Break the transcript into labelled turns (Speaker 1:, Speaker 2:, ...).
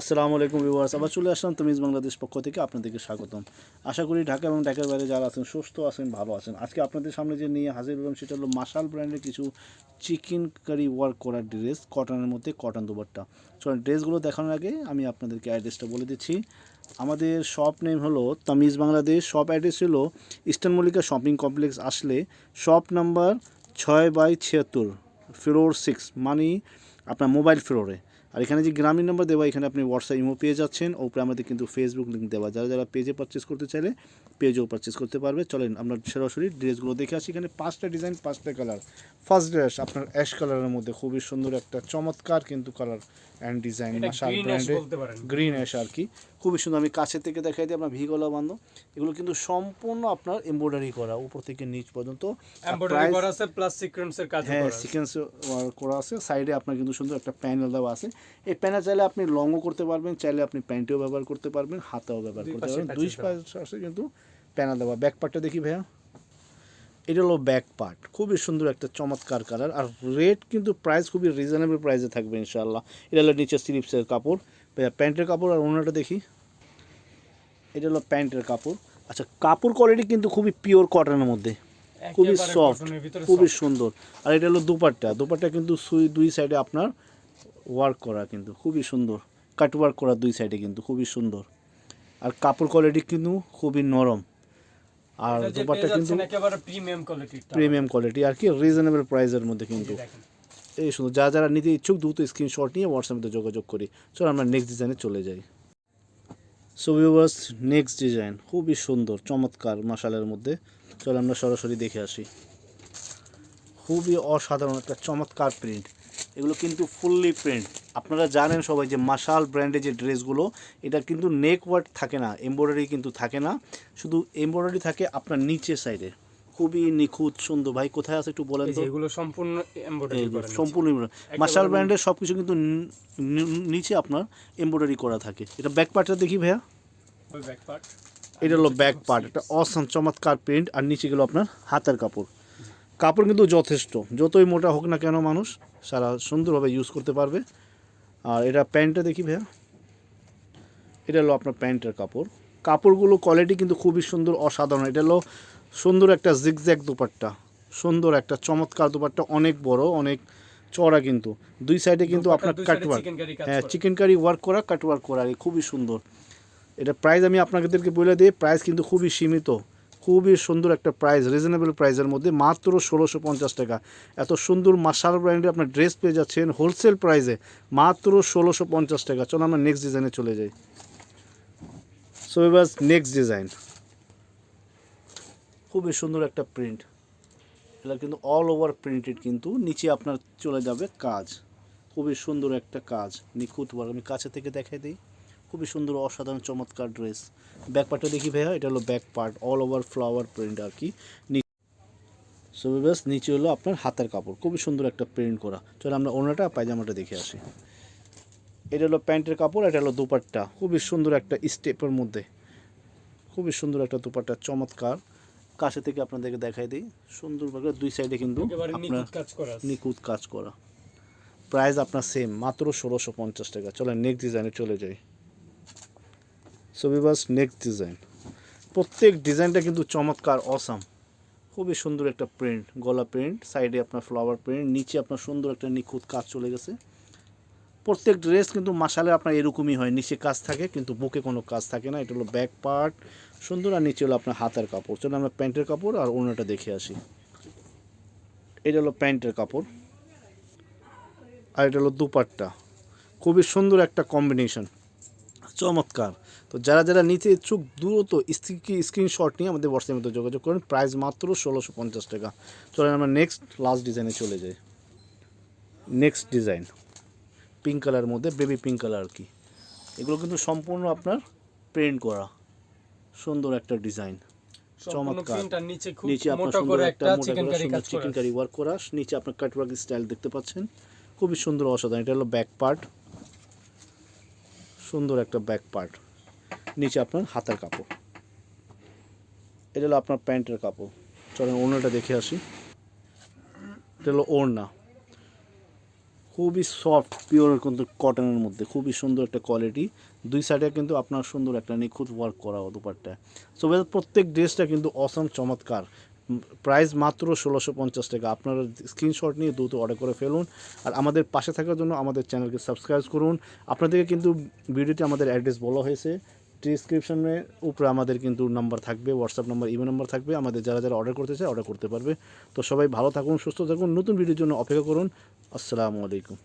Speaker 1: আসসালামু আলাইকুম ভিউয়ার্স, আবার চলে আসলাম তমিজ বাংলাদেশ পক্ষ থেকে আপনাদেরকে স্বাগতম। আশা করি ঢাকা এবং ঢাকার বাইরে যারা আছেন, সুস্থ আছেন, ভালো আছেন। আজকে আপনাদের সামনে যে নিয়ে হাজির হলাম সেটা হলো মাশাল ব্র্যান্ডের কিছু চিকেন কারি ওয়ার্ক করা ড্রেস, কটনের মধ্যে কটন দুবারটা চলুন, ড্রেসগুলো দেখানোর আগে আমি আপনাদেরকে অ্যাড্রেসটা বলে দিচ্ছি। আমাদের শপ নেম হলো তামিজ বাংলাদেশ। শপ অ্যাড্রেস হলো ইস্টার্ন মল্লিকা শপিং কমপ্লেক্স আসলে শপ নাম্বার ছয় বাই ছিয়াত্তর ফ্লোর সিক্স মানে আপনার মোবাইল ফ্লোরে আর এখানে যে গ্রামীণ নাম্বার দেওয়া এখানে আপনি হোয়াটসঅ্যাপ ইমো পেয়ে যাচ্ছেন। ওপরে আমাদের কিন্তু ফেসবুক লিঙ্ক দেওয়া যারা যারা পেজে পারচেস করতে চাইলে পেজেও পারচেস করতে পারবে। চলেন আমরা সরাসরি ড্রেসগুলো দেখে আসি। এখানে পাঁচটা ডিজাইন পাঁচটা কালার ফার্স্ট ড্রেস আপনার অ্যাশ কালারের মধ্যে খুবই সুন্দর একটা চমৎকার কিন্তু কালার অ্যান্ড ডিজাইন ব্র্যান্ডে গ্রিন অ্যাশ আর কি। খুবই সুন্দর। আমি কাছে থেকে দেখাই দিই আপনার ভিগলা বান্ধব। এগুলো কিন্তু সম্পূর্ণ আপনার এমব্রয়ডারি করা উপর থেকে নিচ পর্যন্ত।
Speaker 2: এমব্রয়ডারি করা আছে প্লাস সিকোয়েন্সের কাজ
Speaker 1: হ্যাঁ সিকোয়েন্স করা আছে। সাইডে আপনার কিন্তু সুন্দর একটা প্যানেল দেওয়া আছে। এই প্যানেল চাইলে আপনি লংও করতে পারবেন চাইলে আপনি প্যান্টেও ব্যবহার করতে পারবেন হাতেও ব্যবহার করতে পারবেন। দুই পাশে কিন্তু প্যানেল দেওয়া। ব্যাক পার্টটা দেখি ভাইয়া। এটা হলো ব্যাক পার্ট খুবই সুন্দর একটা চমৎকার কালার আর রেট কিন্তু প্রাইস খুবই রিজনেবল প্রাইসে থাকবে ইনশাআল্লাহ। এটা হলো নিচে স্লিপসের কাপড়। প্যান্টের কাপড় আর অন্যটা দেখি। এটা হলো প্যান্টের কাপড়। আচ্ছা কাপড় কোয়ালিটি কিন্তু খুবই পিওর কটনের মধ্যে। খুবই সফট খুবই সুন্দর। আর এটা হলো দুপাট্টা। দুপাট্টা কিন্তু সুই দুই সাইডে আপনার ওয়ার্ক করা কিন্তু খুবই সুন্দর। কাট ওয়ার্ক করা দুই সাইডে কিন্তু খুবই সুন্দর। আর কাপড় কোয়ালিটি কিন্তু খুবই নরম। আর দুপাট্টা কিন্তু
Speaker 2: প্রিমিয়াম
Speaker 1: কোয়ালিটি আর কি রিজনেবল প্রাইসের মধ্যে কিন্তু। এই সুন্দর যারা যারা নিতে ইচ্ছুক দ্রুত স্ক্রিনশট নিয়ে হোয়াটসঅ্যাপে যোগাযোগ করি। চলো আমরা নেক্সট ডিজাইনে চলে যাই। সো ভিউয়ার্স নেক্সট ডিজাইন খুবই সুন্দর, চমৎকার মশালের মধ্যে। চলো আমরা সরাসরি দেখে আসি। খুবই অসাধারণ একটা চমৎকার প্রিন্ট এগুলো কিন্তু ফুললি প্রিন্ট আপনারা জানেন সবাই যে মাশাল ব্র্যান্ডের যে ড্রেসগুলো এটা কিন্তু নেক ওয়ার্ক থাকে না এমব্রয়ডারি কিন্তু থাকে না। শুধু এমব্রয়ডারি থাকে আপনার নিচে সাইডে খুবই নিখুঁত সুন্দর। ভাই কোথায় আছে একটু বলেন তো?
Speaker 2: এগুলো সম্পূর্ণ
Speaker 1: সম্পূর্ণ মার্শাল ব্র্যান্ডের সব কিছু কিন্তু নিচে আপনার এমব্রয়ডারি করা থাকে। এটা ব্যাক পার্টটা দেখি ভাইয়া।
Speaker 2: ব্যাক পার্ট
Speaker 1: এটা হলো ব্যাক পার্ট এটা অসম চমৎকার প্রিন্ট আর নিচে গেলো আপনার হাতের কাপড়। কাপড় কিন্তু যথেষ্ট। যতই মোটা হোক না কেন মানুষ সারা সুন্দরভাবে ইউজ করতে পারবে। আর এটা প্যান্টটা দেখি ভাইয়া। এটা হলো আপনার প্যান্টের কাপড়। কাপড়গুলো কোয়ালিটি কিন্তু খুবই সুন্দর অসাধারণ। এটা হলো সুন্দর একটা জিগজ্যাগ দুপাট্টা সুন্দর একটা চমৎকার দুপাট্টা অনেক বড় অনেক চড়া কিন্তু। দুই সাইডে কিন্তু আপনার
Speaker 2: দুই
Speaker 1: কাট ওয়ার্ক
Speaker 2: chicken curry কাজ
Speaker 1: হ্যাঁ। চিকেন কারি ওয়ার্ক করা কাট ওয়ার্ক করা খুবই সুন্দর। এটা প্রাইস আমি আপনাদেরকে বলে দিই প্রাইস কিন্তু খুবই সীমিত। খুবই সুন্দর একটা প্রাইস রিজনেবল প্রাইসের মধ্যে মাত্র ষোলোশো পঞ্চাশ টাকা। এত সুন্দর মার্শাল ব্র্যান্ডে আপনার ড্রেস পেয়ে যাচ্ছেন হোলসেল প্রাইসে মাত্র ষোলোশো পঞ্চাশ টাকা। চলো আমরা নেক্সট ডিজাইনে চলে যাই। সো এবার নেক্সট ডিজাইন খুবই সুন্দর একটা প্রিন্ট এটা কিন্তু অল ওভার প্রিন্টেড কিন্তু নিচে আপনার চলে যাবে কাজ। খুবই সুন্দর একটা কাজ, নিখুঁত ওয়ার্ক আমি কাছে থেকে দেখাই দিই। খুবই সুন্দর, অসাধারণ, চমৎকার ড্রেস ব্যাক পার্টটা দেখি ভাইয়া, এটা হলো back part all over flower print আর কি। সো বেশ নিচে হলো আপনার হাতের কাপড়। খুবই সুন্দর একটা প্রিন্ট করা। চলো আমরা ওনাটা, পায়জামাটা দেখে আসি। এটা হলো প্যান্টের কাপড়, এটা হলো দুপাট্টা। খুবই সুন্দর একটা স্টেপের মধ্যে। খুবই সুন্দর একটা দুপাট্টা, চমৎকার। কাছে থেকে আপনাদেরকে দেখাই দিই। সুন্দরভাবে দুই সাইডে কিন্তু আপনার
Speaker 2: নিখুঁত কাজ করা আছে।
Speaker 1: কাজ করা। প্রাইস আপনার সেম মাত্র ষোলোশো পঞ্চাশ টাকা। চলেন নেক্সট ডিজাইনে চলে যাই। সবিবাস নেক্সট ডিজাইন প্রত্যেক ডিজাইনটা কিন্তু চমৎকার অসাম খুবই সুন্দর একটা প্রিন্ট গলা প্রিন্ট সাইডে আপনার ফ্লাওয়ার প্রিন্ট নিচে আপনার সুন্দর একটা নিখুঁত কাজ চলে গেছে। প্রত্যেক ড্রেস কিন্তু মাসালে আপনার এরকমই হয়। নিচে কাজ থাকে, কিন্তু বুকে কোনো কাজ থাকে না। এটা হলো ব্যাক পার্ট সুন্দর আর নিচে হলো আপনার হাতের কাপড়। চলো আমরা প্যান্টের কাপড় আর অন্যটা দেখে আসি। এটা হলো প্যান্টের কাপড় আর এটা হলো দুপাট্টা। খুবই সুন্দর একটা কম্বিনেশন চমৎকার। তো যারা যারা নিতে ইচ্ছুক, দ্রুত স্ক্রিনশট নিয়ে আমাদের হোয়াটসঅ্যাপের মধ্যে যোগাযোগ করেন। প্রাইস মাত্র ষোলোশো পঞ্চাশ টাকা। চলেন আমরা নেক্সট লাস্ট ডিজাইনে চলে যাই। নেক্সট ডিজাইন পিঙ্ক কালার মধ্যে বেবি পিঙ্ক কালার আর কি। এগুলো কিন্তু সম্পূর্ণ আপনার প্রিন্ট করা। সুন্দর একটা ডিজাইন চমৎকার।
Speaker 2: নিচে
Speaker 1: আপনার সুন্দর একটা মোটা
Speaker 2: চিকেন
Speaker 1: করে চিকেন ওয়ার্ক করা নিচে আপনার কাটওয়ার্ক স্টাইল দেখতে পাচ্ছেন। খুবই সুন্দর অসাধারণ। এটা হলো ব্যাক পার্ট সুন্দর একটা ব্যাক পার্ট নিচে আপনার হাতের কাপড়। এটা হলো আপনার প্যান্টের কাপড়। চলেন ওড়নাটা দেখে আসি। এটা হলো ওড়না। খুবই সফট পিওর কিন্তু কটনের মধ্যে। খুবই সুন্দর একটা কোয়ালিটি দুই সাইডে কিন্তু আপনার সুন্দর একটা নিখুঁত ওয়ার্ক করা দুপারটা সো প্রত্যেক ড্রেসটা কিন্তু অসম চমৎকার। প্রাইস মাত্র ষোলোশো পঞ্চাশ টাকা। আপনারা স্ক্রিনশট নিয়ে দ্রুত অর্ডার করে ফেলুন। আর আমাদের পাশে থাকার জন্য আমাদের চ্যানেলকে সাবস্ক্রাইব করুন। আপনাদেরকে কিন্তু ভিডিওতে আমাদের অ্যাড্রেস বলা হয়েছে। ডিসক্রিপশনের উপরে আমাদের কিন্তু নাম্বার থাকবে হোয়াটসঅ্যাপ নাম্বার ইমেল নাম্বার থাকবে। আমাদের যারা যারা অর্ডার করতে চায় অর্ডার করতে পারবে। তো সবাই ভালো থাকুন, সুস্থ থাকুন। নতুন ভিডিওর জন্য অপেক্ষা করুন। আসসালামু আলাইকুম।